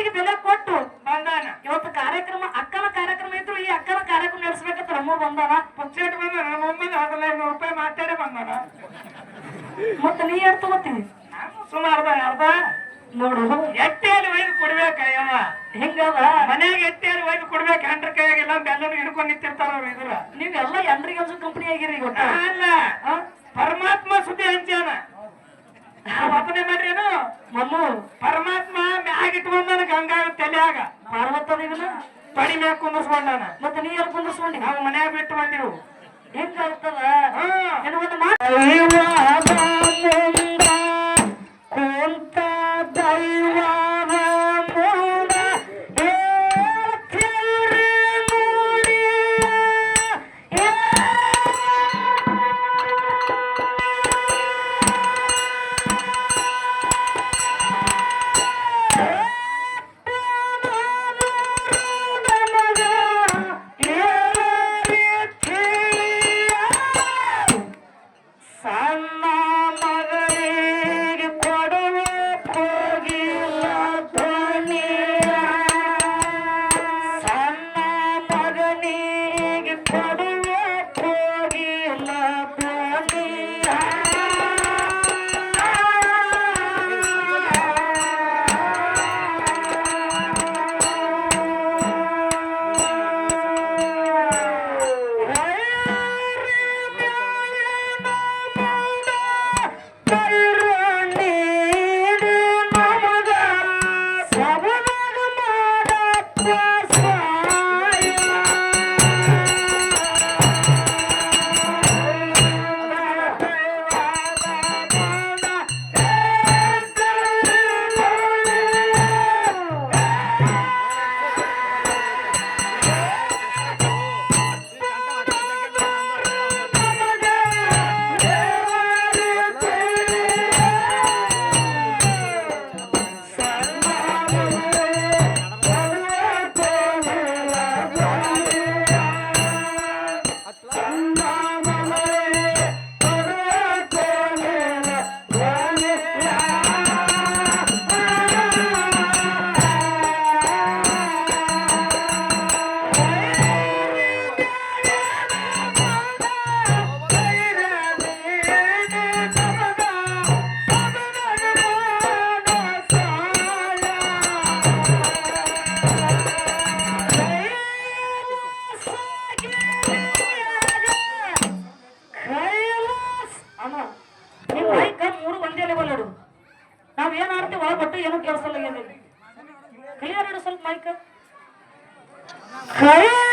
ಮಾತಿಗೆ ಬೆಲೆ ಕೊಟ್ಟು ಬಂದಾನ ಇವತ್ತು ಕಾರ್ಯಕ್ರಮ ಅಕ್ಕನ ಕಾರ್ಯಕ್ರಮ ಇದ್ರು ಈ ಅಕ್ಕನ ಕಾರ್ಯಕ್ರಮ ನಡೆಸ್ಬೇಕಂತ ನಮ್ಮ ಬಂದಾನ. ಪುಚ್ಚೇಟ್ ಬಂದ ನಮ್ಮಮ್ಮನ ಹದಿನೈದು ರೂಪಾಯಿ ಮಾತಾಡೇ ಬಂದಾನ. ಮತ್ತೆ ನೀ ಎಷ್ಟು ತಗೋತೀನಿ ಸುಮಾರ್ದ ಸುಮಾರು ಅರ್ಧ. ನೋಡು ಎಟ್ಟೆಯಲ್ಲಿ ಒಯ್ದು ಕೊಡ್ಬೇಕ ಯವ್ವ ಹಿಂಗದ ಮನ್ಯಾಗ ಎಟ್ಟೆಯಲ್ಲಿ ಒಯ್ದು ಕೊಡ್ಬೇಕು ಹೆಂಡ್ರ ಕೈಯಾಗೆಲ್ಲ ಬೆಲ್ಲನು ಹಿಡ್ಕೊಂಡು ನಿಂತಿರ್ತಾರ ಅವ್ರು ಇದ್ರ ನೀವೆಲ್ಲ ಎಂಡ್ರಿಗೆ ಕೆಲಸ ಕಂಪನಿ ಆಗಿರಿ ಗೊತ್ತ? ಅಲ್ಲ ಪರಮಾತ್ಮ ಸುದ್ದಿ ಹಂಚಾನ ಒಬ್ಬನೇ ಮಾಡ್ರೇನು ಮಲ್ಲು ಪರಮಾತ್ಮ ಮ್ಯಾಗ ಇಟ್ಕೊಂಡಾನ ಗಂಗಾ ತಲೆಯಾಗ. ಪಾರ್ವತದ ಇದನ್ನ ಪಡಿ ಮ್ಯಾಗ ಕುಂದಿಸ್ಕೊಂಡಾನ ಮತ್ತೆ ನೀರು ಕುಂದಿಸ್ಕೊಂಡಿ ನಾವು ಮನ್ಯಾಗ ಬಿಟ್ಟು ಬಂದಿರು. ಹೆಂಗಾಗ್ತದ ಹಾ ಏನೋ ಒಂದು ಮಾತು Hả?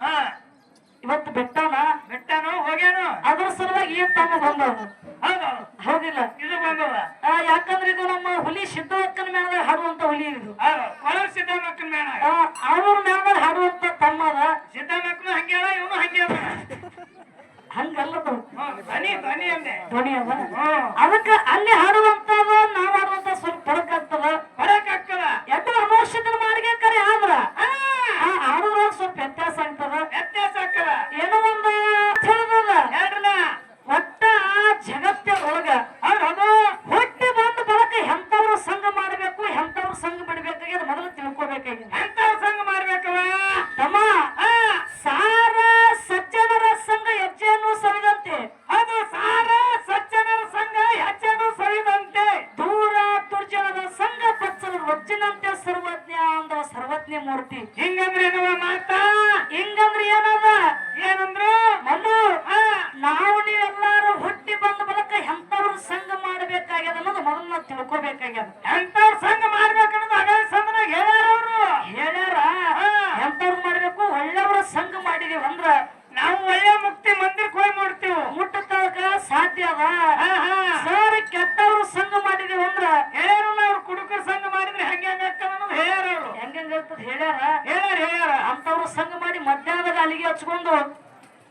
ಹಾ ಇವತ್ತು ಬೆಟ್ಟನ? ಬೆಟ್ಟನು ಹೋಗ್ಯಾನು? ಅದ್ರ ಸಲುವಾಗಿ ಏನ್ ತಮ್ಮ ಬಂದವನು? ಹೌದು. ಹೌದಿಲ್ಲ ಇದು ಬಂದದ? ಆ, ಯಾಕಂದ್ರೆ ಇದು ನಮ್ಮ ಹುಲಿ ಸಿದ್ಧವಕ್ಕನ ಮೇಲೆ ಹಾಡುವಂತ ಹುಲಿ ಇದು. ಆ ಕೊಳವ ಸಿದ್ದಮ್ಮಕ್ಕನ ಮೇಣ ಆ, ಅವ್ರ ಮೇಲೆ ಹಾಡುವಂತ ತಮ್ಮ ಅದ ಸಿದ್ದಮ್ಮಕ್ಕನು ಹಂಗೆ ಅದ ಇವನು ಹಂಗೆ ಹಂಗಲ್ಲ ಧ್ವನಿ ಧ್ವನಿ ಅಂದೆ. ಧ್ವನಿ ಅದ. ಅದಕ್ಕ ಅಲ್ಲಿ ಹಾಡುವಂತದ ನಾವ್ ಹಾಡುವಂತ ಸ್ವಲ್ಪ ಫರಕ್ ಆಗ್ತದ. ಬರಕ್ ಆಗ್ತದ. ಎದ್ದು ಅಮೋಷದ ಮಾರ್ಗೆ ಕರೆ ಆದ್ರ? ಆ ಹಾಡುದ್ರಾಗ ಸ್ವಲ್ಪ ಮಾಡಿದೀವಿ ಅಂದ್ರ ನಾವು ಒಳ್ಳೆ ಮುಕ್ತಿ ಮಂದಿರಕ್ಕೆ ಹೋಗಿ ಮಾಡ್ತೀವಿ. ಮುಟ್ಟತಕ ಸಾಧ್ಯ ಅದ ಸರ್ ಕೆಟ್ಟವರು ಸಂಘ ಮಾಡಿದೀವಿ ಅಂದ್ರ ಹೇಳ್ಯಾರಲ್ಲ ಅವ್ರು ಕುಡುಕರ ಸಂಘ ಮಾಡಿದ್ರೆ ಹೆಂಗೆ ಹೆಂಗ ಆಗ್ತದ ಅನ್ನೋದು ಹೇಳ್ಯಾರ ಅವರು. ಹೆಂಗ ಇರ್ತದ ಹೇಳ್ಯಾರ? ಹೇಳ್ಯಾರ ಹೇಳ್ಯಾರ. ಅಂತವ್ರು ಸಂಘ ಮಾಡಿ ಮಧ್ಯಾಹ್ನದಾಗ ಅಲ್ಲಿಗೆ ಹಚ್ಕೊಂಡು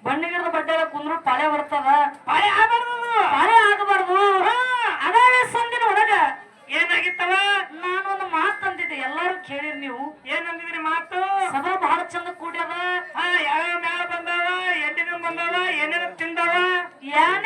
ಬಣ್ಣಿಗಿರದ ಬಡ್ಡೆಲ್ಲ ಕುಂದ್ರು ಪಾಳೆ ಬರ್ತದ. ಪಾಳೆ ಆಗಬಾರ್ದು. ಪಾಳೆ ಆಗಬಾರ್ದು. ಅದಾವೆ ಸಂದಿನ ಒಳಗ. ಏನಾಗಿತ್ತವ? ನಾನೊಂದು ಮಾತು ಅಂದಿದ್ದೆ ಎಲ್ಲಾರು ಕೇಳಿರಿ ನೀವು. ಏನಂದಿದ್ರಿ ಮಾತು? ಸಭಾ ಬಹಳ ಚಂದ ಕೂಡ್ಯದ. ಯಾವ ಯಾವ್ಯಾವ ಮ್ಯಾಲ ಬಂದಾವ? ಎಲ್ಲಿನ ಬಂದಾವ? ಏನೇನ ತಿಂದಾವ? ಯಾನೇನ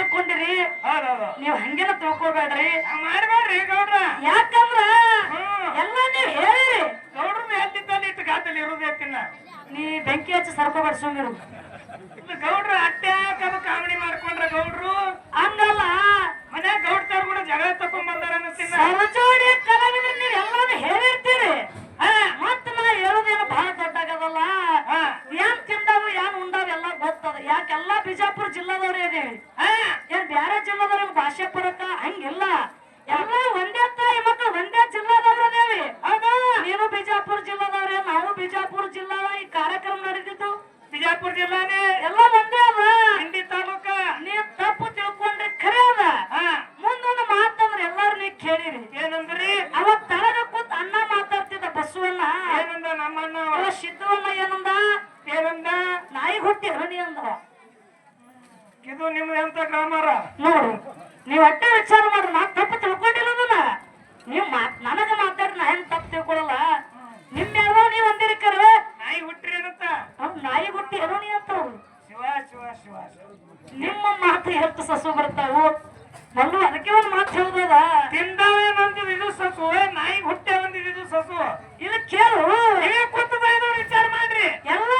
ತಿಳ್ಕೊಂಡಿರಿ? ನೀವ್ ಹಂಗೇನ ತಿಳ್ಕೊಬೇಡ್ರಿ. ಮಾಡ್ಬೇಡ್ರಿ ಗೌಡ್ರ. ಯಾಕಂದ್ರ? ಎಲ್ಲ ನೀವ್ ಹೇಳಿರಿ. ಗೌಡ್ರನ್ನ ಎದ್ದಿದ್ದಲ್ಲಿ ಇಟ್ಟು ಗಾತಲ್ಲಿ ಇರುದೇ ತಿನ್ನ ನೀ ಬೆಂಕಿ ಹಚ್ಚಿ ಸರ್ಕೋಬೇಡ ಸುಮ್ಮಿರು ಗೌಡ್ರು ಅಟ್ಟೆ ಕಮ ಕಾಮಿಡಿ ಮಾಡ್ಕೊಂಡ್ರ ಗೌಡ್ರು? ಹಂಗಲ್ಲ. ಮನ್ಯಾಗ ಗೌಡ್ತಾರ ಕೂಡ ಜಗಳ ತಕೊಂಡ್ ಬಂದಾರ ಅನ್ನಿಸ್ತೀನಿ ಕಲಾವಿದ್ರು ನೀವ್ ಎಲ್ಲಾನು ಹೇಳಿರ್ತೀರಿ ಆ, ಮತ್ತ ನಾ ಹೇಳೋದೇನು ಬಹಳ ದೊಡ್ಡಾಗದಲ್ಲ ಹಾ ಏನ್ ತಿಂದಾವು ಏನ್ ಉಂಡಾವ ಎಲ್ಲ ಗೊತ್ತದ ಯಾಕೆಲ್ಲಾ ಬಿಜಾಪುರ ಜಿಲ್ಲಾದವ್ರೇ ಇದೀವಿ ಹಾ. ಏನ್ ಬ್ಯಾರೆ ಜಿಲ್ಲಾದವ್ರ ಭಾಷೆ ಬರುತ್ತ? ಹಂಗಿಲ್ಲ. ಎಲ್ಲ ಒಂದೇ ತಾಯಿ ಮಕ್ಕಳು ಒಂದೇ ಜಿಲ್ಲಾದವ್ರದೇವಿ ಹೌದಾ ನಿಮ್ಮ ಹೆಚ್ಚು ಸಸು ಬರ್ತಾವು. ಮಲ್ಲು ಅದಕ್ಕೆ ಒಂದು ಮಾತು ಹೇಳ್ಬೋದ? ತಿಂದಾವೇನಂದು ಇದು ಸಸು ನಾಯಿ ಹುಟ್ಟೆ ಬಂದಿದ್ದು ಇದು ಸಸು ಇದು ಕೇಳು. ನೀವೇ ಕೂತು ಬೈದವ್ರು ವಿಚಾರ ಮಾಡ್ರಿ. ಎಲ್ಲ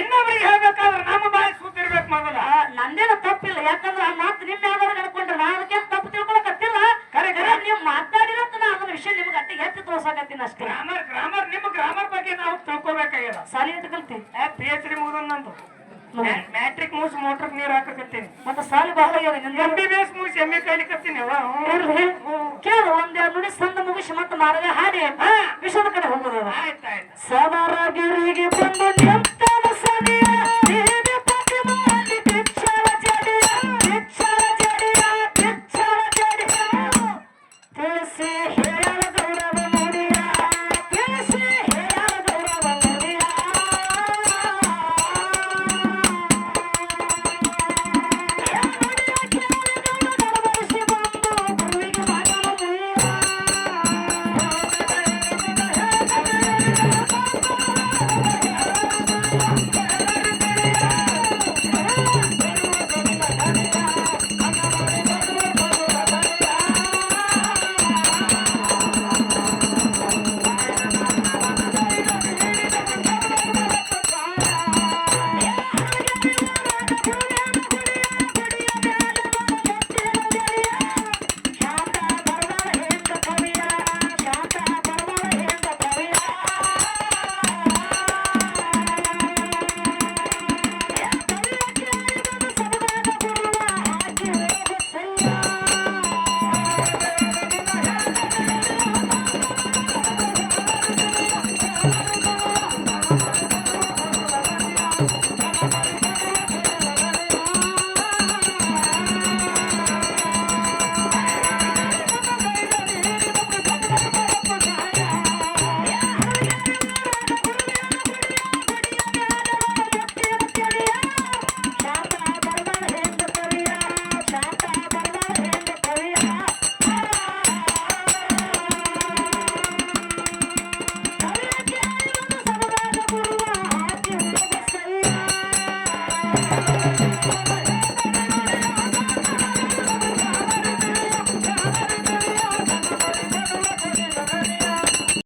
ಇನ್ನೊಬ್ರಿಗೆ ಹೇಳ್ಬೇಕಾದ್ರೆ ನಮ್ಮ ಬಾಯಿ ಸೂತಿರ್ಬೇಕು ಮೊದಲ. ನಂದೇನು ತಪ್ಪಿಲ್ಲ. ಯಾಕಂದ್ರೆ ಆ ಮಾತು ನಿಮ್ಮ ಯಾವ್ದಾರು ಹೇಳ್ಕೊಂಡ್ರೆ ನಾ ಅದಕ್ಕೆ ತಪ್ಪು ತಿಳ್ಕೊಳಕತ್ತಿಲ್ಲ. ಕರೆ, ಕರೆ. ನೀವು ಮಾತಾಡಿರೋದು ನಾ ಅದನ್ನ ವಿಷಯ ನಿಮ್ಗೆ ಅತ್ತೆ ಹೆಚ್ಚು ತೋರ್ಸಕತ್ತೀನಿ ಅಷ್ಟೇ. ಗ್ರಾಮರ್ ಗ್ರಾಮರ್ ನಿಮ್ಮ ಗ್ರಾಮರ್ ಬಗ್ಗೆ ನಾವು ತಿಳ್ಕೊಬೇಕಾಗ್ಯದ ಸಾಲಿ ಅಂತ ಕಲ್ತಿ ಪಿ ಎಚ್ ಡಿ ಮುಗಿದ ನಂದು. ಮ್ಯಾಟ್ರಿಕ್ ಮುಗಿಸಿ ಮೋಟರ್ ನೀರು ಹಾಕಕತ್ತೀನಿ. ಮತ್ತೆ ಸಾಲಿ ಬಹಳ ಎಂ ಬಿ ಬಿ ಎಸ್ ಮುಗಿಸಿ ಎಂ ಎ ಕಲಿಕತ್ತೀನಿ ಕೇಳು ಒಂದೆರಡು ನುಡಿ ಸಂದ ಮುಗಿಸಿ ಮತ್ತೆ ಮಾರ್ಗ ಹಾಡಿ. ವಿಷಯದ ಕಡೆ ಹೋಗೋದು. ಆಯ್ತಾಯ್ತು ಸದರಗಿರಿಗೆ ಬಂದು ನಿಂತದ Maria.